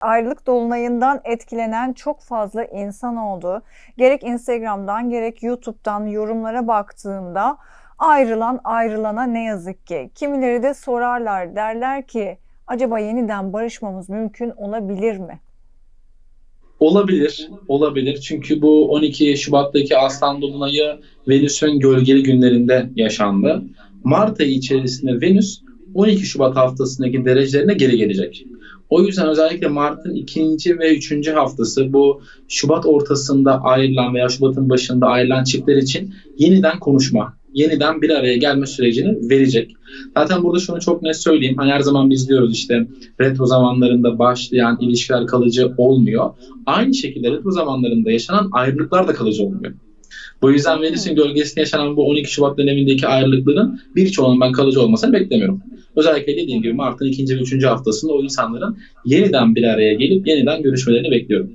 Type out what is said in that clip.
Ayrılık dolunayından etkilenen çok fazla insan oldu. Gerek Instagram'dan gerek YouTube'dan yorumlara baktığımda ayrılan ayrılana ne yazık ki. Kimileri de sorarlar derler ki acaba yeniden barışmamız mümkün olabilir mi? Olabilir, olabilir. Çünkü bu 12 Şubat'taki Aslan Dolunay'ı Venüs'ün gölgeli günlerinde yaşandı. Mart ayı içerisinde Venüs 12 Şubat haftasındaki derecelerine geri gelecek. O yüzden özellikle Mart'ın ikinci ve üçüncü haftası bu Şubat ortasında ayrılan veya Şubat'ın başında ayrılan çiftler için yeniden konuşma, yeniden bir araya gelme sürecini verecek. Zaten burada şunu çok net söyleyeyim. Hani her zaman biz diyoruz işte retro zamanlarında başlayan ilişkiler kalıcı olmuyor. Aynı şekilde retro zamanlarında yaşanan ayrılıklar da kalıcı olmuyor. Bu yüzden Venüs'ün gölgesinde yaşanan bu 12 Şubat dönemindeki ayrılıkların birçoğunun ben kalıcı olmasını beklemiyorum. Özellikle dediğim gibi Mart'ın ikinci ve üçüncü haftasında o insanların yeniden bir araya gelip yeniden görüşmelerini bekliyorum.